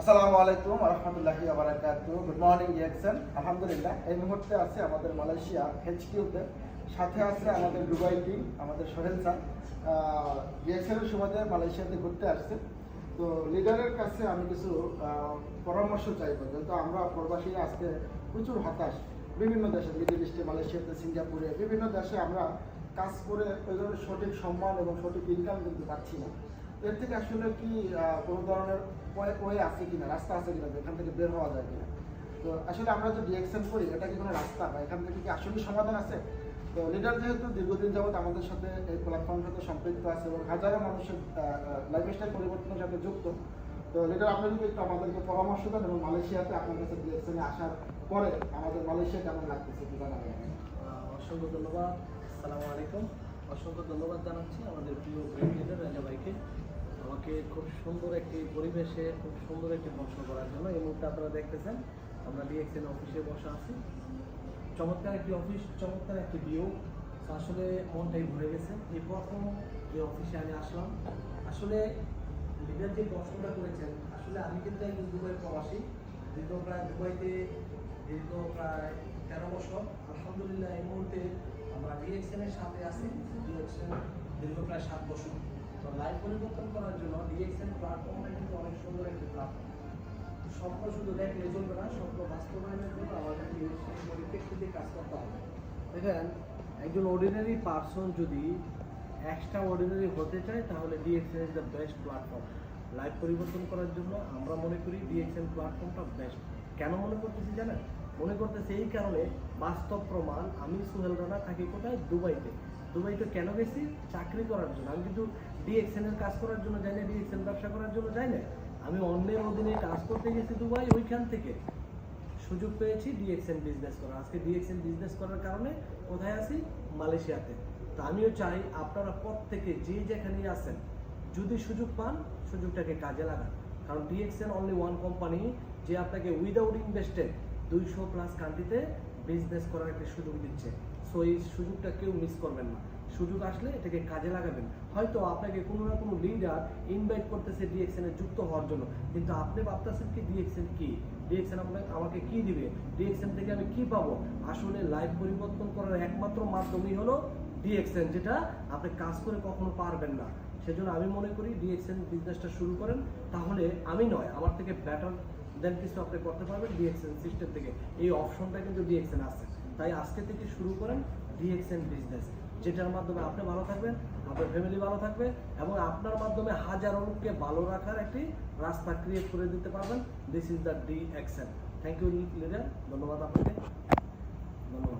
আসসালামু আলাইকুম রহমতুল্লাহি আবরাকাতু গুড মর্নিং রিয়াকশন আলহামদুলিল্লাহ, এই মুহূর্তে আছে আমাদের মালয়েশিয়া এইচকিউতে সাথে আছে আমাদের দুবাই টিম আমাদের সোহেল স্যার। রিয়াকশনের সময় মালয়েশিয়াতে ঘুরতে আসছে। তো লিডারের কাছে আমি কিছু পরামর্শ চাইব। যেহেতু আমরা প্রবাসীরা আজকে প্রচুর হতাশ। বিভিন্ন দেশে মিডিল ইস্টে মালয়েশিয়াতে সিঙ্গাপুরে বিভিন্ন দেশে আমরা কাজ করে ওই সঠিক সম্মান এবং সঠিক ইনকাম কিন্তু পাচ্ছি না। এর থেকে আসলে কি কোনো ধরনের ওয়ে আছে কিনা, রাস্তা আছে কিনা এখান থেকে বের হওয়া যায় কিনা? তো আসলে আমরা যে ডিএকশন করি, এটা কি কোনো রাস্তা বা এখান থেকে কি আসলে সমাধান আছে? তো লিডার যেহেতু দীর্ঘদিন যাবত আমাদের সাথে এই প্ল্যাটফর্মের সাথে সম্পৃক্ত আছে এবং হাজারো মানুষের লাইফস্টাইল পরিবর্তনের সাথে যুক্ত, তো লিডার আপনি যদি একটু আমাদেরকে পরামর্শ দেন এবং মালয়েশিয়াতে আপনার কাছে ডিএকশনে আসার পরে আমাদের মালয়েশিয়া কেমন লাগতেছে কি জানাবেন। অসংখ্য ধন্যবাদ, আসসালামু আলাইকুম। অসংখ্য ধন্যবাদ জানাচ্ছি আমাদের প্রিয় ব্রেন লিডার রাজা ভাইকে। আমাকে খুব সুন্দর একটি পরিবেশে, খুব সুন্দর একটি প্রশ্ন করার জন্য। এই মুহূর্তে আপনারা দেখতেছেন, আমরা ডিএক্সএন অফিসে বসা আছি। চমৎকার একটি অফিস চমৎকার একটি ভিউ আসলে মনটাই ভরে গেছে। এই প্রথম এই অফিসে আমি আসলাম, আসলে লিডার যে প্রশ্নটা করেছেন, আসলে আমি কিন্তু একজন দুবাই প্রবাসী। দীর্ঘ প্রায় দুবাইতে, দীর্ঘ প্রায় তেরো বছর। আলহামদুলিল্লাহ, এই মুহূর্তে আমরা ডিএক্সএন এর সাথে আছি। ডিএক্সএন দীর্ঘ প্রায় সাত বছর। তো লাইফ পরিবর্তন করার জন্য ডিএক্সএন প্ল্যাটফর্মটা কিন্তু অনেক সুন্দর একটি প্ল্যাটফর্ম স্বপ্ন শুধু দেখলে চলবে না, স্বপ্ন বাস্তবায়নের জন্য আমাদের সেই পরিপ্রেক্ষিতে কাজ করতে হবে। দেখেন, একজন অর্ডিনারি পার্সন যদি এক্সট্রা অর্ডিনারি হতে চায়, তাহলে DXN is the best platform life পরিবর্তন করার জন্য আমরা মনে করি ডিএক্সএন প্ল্যাটফর্মটা বেস্ট কেন মনে করতেছি জানেন? মনে করতেছি এই কারণে বাস্তব প্রমাণ, আমি সুহেল রানা থাকি কোথায়? দুবাইতে। দুবাইতে কেন গেছি? চাকরি করার জন্য। আমি কিন্তু ডিএক্সএন কাজ করার জন্য যাই না ব্যবসা করার জন্য যাই আমি অন্যের অধীনে কাজ করতে গেছি দুবাই, ওইখান থেকে সুযোগ পেয়েছি ডিএক্সএন বিজনেস করার। আজকে ডিএক্সএন বিজনেস করার কারণে কোথায় আছি? মালয়েশিয়াতে। তো আমিও চাই আপনারা প্রত্যেকে যে যেখানেই আছেন, যদি সুযোগ পান, সুযোগটাকে কাজে লাগান। কারণ ডিএক্সএন অনলি ওয়ান কোম্পানি যে আপনাকে উইদাউট ইনভেস্টেড দুইশো প্লাস কান্ট্রিতে বিজনেস করার একটা সুযোগ দিচ্ছে। সো এই সুযোগটা কেউ মিস করবেন না। সুযোগ আসলে এটাকে কাজে লাগাবেন। হয়তো আপনাকে কোনো না কোনো লিডার ইনভাইট করতেছে ডিএক্সএন যুক্ত হওয়ার জন্য। কিন্তু আপনি ভাবতেছেন কি ডিএক্সএন কি? ডিএক্সএন আপনাকে, আমাকে কি দিবে? ডিএক্সএন থেকে আমি কি পাবো? আসলে লাইফ পরিবর্তন করার একমাত্র মাধ্যমই হলো ডিএক্সএন যেটা আপনি কাজ করে কখনো পারবেন না। সেজন্য আমি মনে করি ডিএক্সএন বিজনেসটা শুরু করেন। তাহলে আমি নয়, আমার থেকে ব্যাটার দেন কিছু আপনি করতে পারবেন ডিএক্সএন সিস্টেম থেকে। এই অপশনটা কিন্তু ডিএক্সএন আছে। তাই আজকে থেকে শুরু করেন ডিএক্সএন বিজনেস যেটার মাধ্যমে আপনি ভালো থাকবেন, আপনার ফ্যামিলি ভালো থাকবে এবং আপনার মাধ্যমে হাজারো লোককে ভালো রাখার একটি রাস্তা ক্রিয়েট করে দিতে পারবেন। This is the D action thank you leader ধন্যবাদ আপনাকে। ধন্যবাদ।